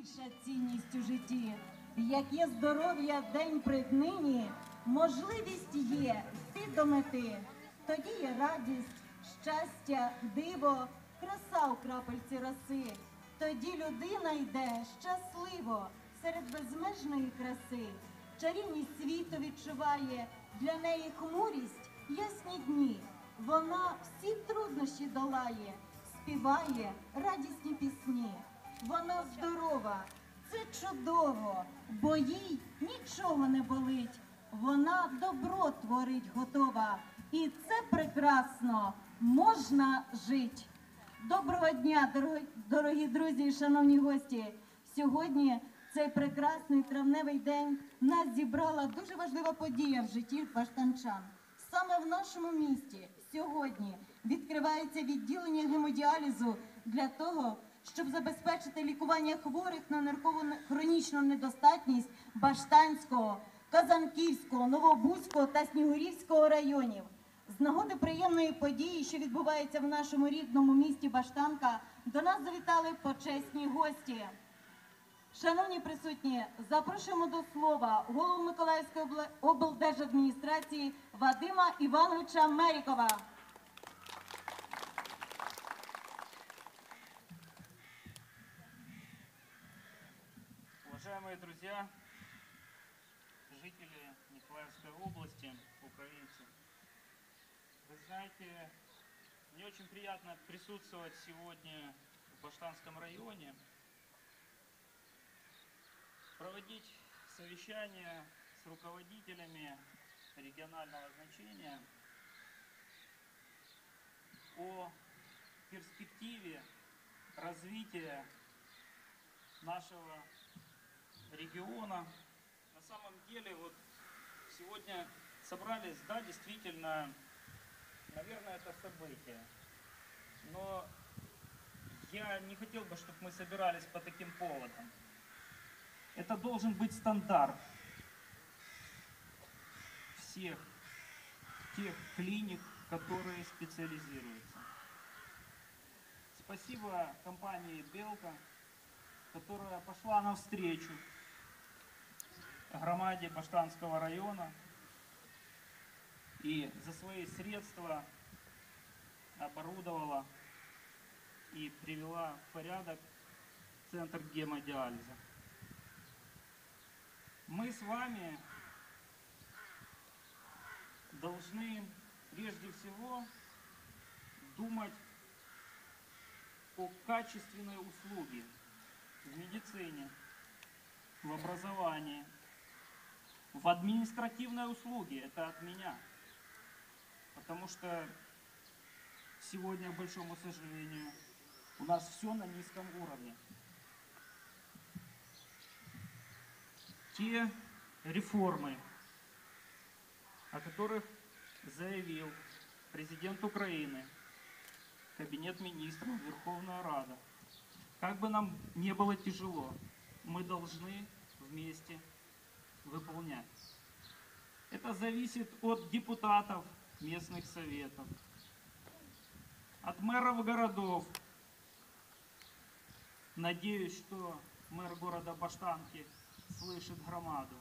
найбільша цінність у житті. Як є здоров'я день при днині, можливість є йти до мети. Тоді є радість, щастя, диво, краса у крапельці роси. Тоді людина йде щасливо серед безмежної краси. Чарівність світу відчуває, для неї хмурість, ясні дні. Вона всі труднощі долає, співає радісні пісні. Вона здорова, це чудово, бо їй нічого не болить. Вона добро творить готова, і це прекрасно можна жить. Доброго дня, дорогі друзі і шановні гості. Сьогодні цей прекрасний травневий день нас зібрала дуже важлива подія в житті баштанчан. Саме в нашому місті сьогодні відкривається відділення гемодіалізу для того, щоб забезпечити лікування хворих на ниркову не- хронічну недостатність Баштанського, Казанківського, Новобузького та Снігурівського районів. З нагоди приємної події, що відбувається в нашому рідному місті Баштанка, до нас завітали почесні гості. Шановні присутні, запрошуємо до слова голову Миколаївської облдержадміністрації Вадима Івановича Мерікова. Уважаемые друзья, жители Николаевской области, украинцы, вы знаете, мне очень приятно присутствовать сегодня в Баштанском районе, проводить совещание с руководителями регионального значения о перспективе развития нашего региона. На самом деле, вот сегодня собрались, да, действительно, наверное, это событие. Но я не хотел бы, чтобы мы собирались по таким поводам. Это должен быть стандарт всех тех клиник, которые специализируются. Спасибо компании Белка, которая пошла навстречу громаде Баштанского района и за свои средства оборудовала и привела в порядок центр гемодиализа. Мы с вами должны прежде всего думать о качественной услуге в медицине, в образовании, в административной услуге. Это от меня. Потому что сегодня, к большому сожалению, у нас все на низком уровне. Те реформы, о которых заявил президент Украины, Кабинет министров, Верховная Рада, как бы нам не было тяжело, мы должны вместе выполнять. Это зависит от депутатов местных советов, от мэров городов. Надеюсь, что мэр города Баштанки слышит громаду.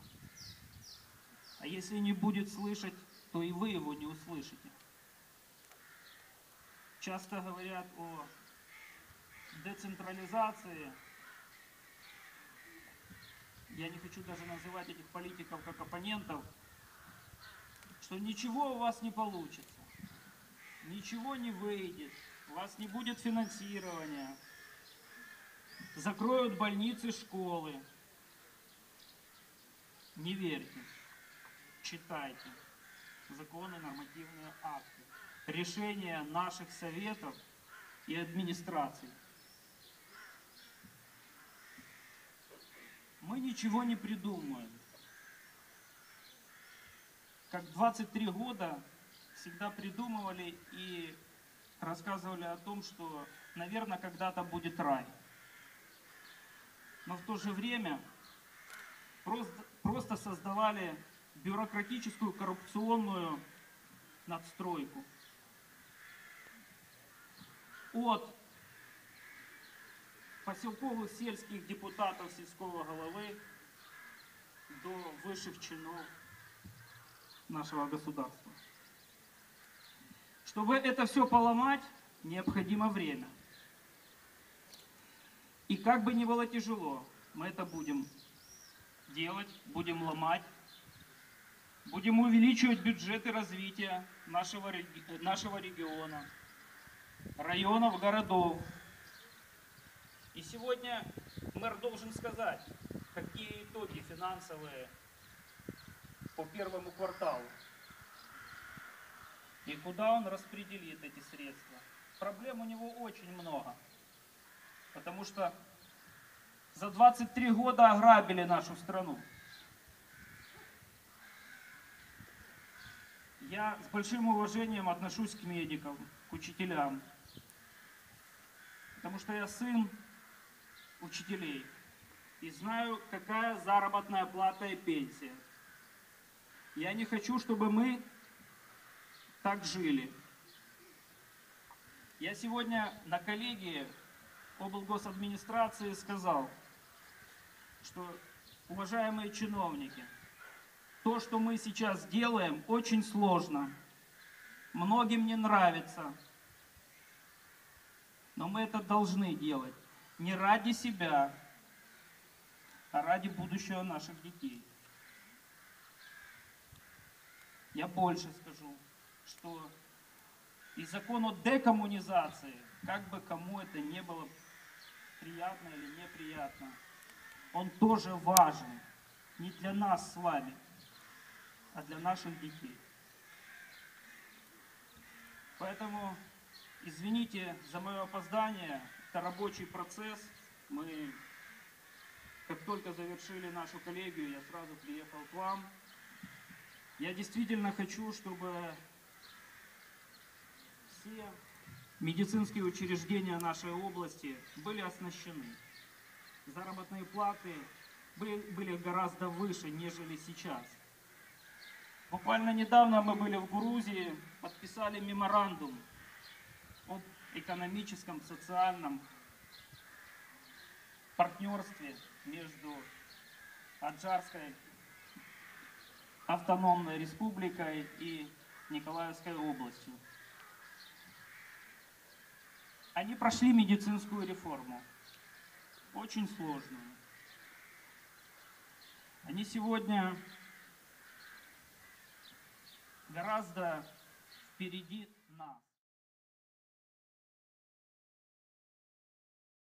А если не будет слышать, то и вы его не услышите. Часто говорят о децентрализации. Я не хочу даже называть этих политиков как оппонентов, что ничего у вас не получится, ничего не выйдет, у вас не будет финансирования, закроют больницы, школы. Не верьте, читайте законы, нормативные акты, решения наших советов и администраций. Мы ничего не придумаем. Как 23 года всегда придумывали и рассказывали о том, что, наверное, когда-то будет рай. Но в то же время просто, просто создавали бюрократическую коррупционную надстройку. От поселковых сельских депутатов сельского головы до высших чинов нашего государства. Чтобы это все поломать, необходимо время. И как бы ни было тяжело, мы это будем делать, будем ломать, будем увеличивать бюджеты развития нашего, нашего региона, районов, городов. Сегодня мэр должен сказать, какие итоги финансовые по первому кварталу и куда он распределит эти средства. Проблем у него очень много, потому что за 23 года ограбили нашу страну. Я с большим уважением отношусь к медикам, к учителям, потому что я сын учителей и знаю, какая заработная плата и пенсия. Я не хочу, чтобы мы так жили. Я сегодня на коллегии облгосадминистрации сказал, что, уважаемые чиновники, то, что мы сейчас делаем, очень сложно. Многим не нравится. Но мы это должны делать. Не ради себя, а ради будущего наших детей. Я больше скажу, что и закон о декоммунизации, как бы кому это не было приятно или неприятно, он тоже важен. Не для нас с вами, а для наших детей. Поэтому извините за мое опоздание. Это рабочий процесс. Мы, как только завершили нашу коллегию, я сразу приехал к вам. Я действительно хочу, чтобы все медицинские учреждения нашей области были оснащены. Заработные платы были, гораздо выше, нежели сейчас. Буквально недавно мы были в Грузии, подписали меморандум об экономическом, социальном партнерстве между Аджарской автономной республикой и Николаевской областью. Они прошли медицинскую реформу, очень сложную. Они сегодня гораздо впереди нас.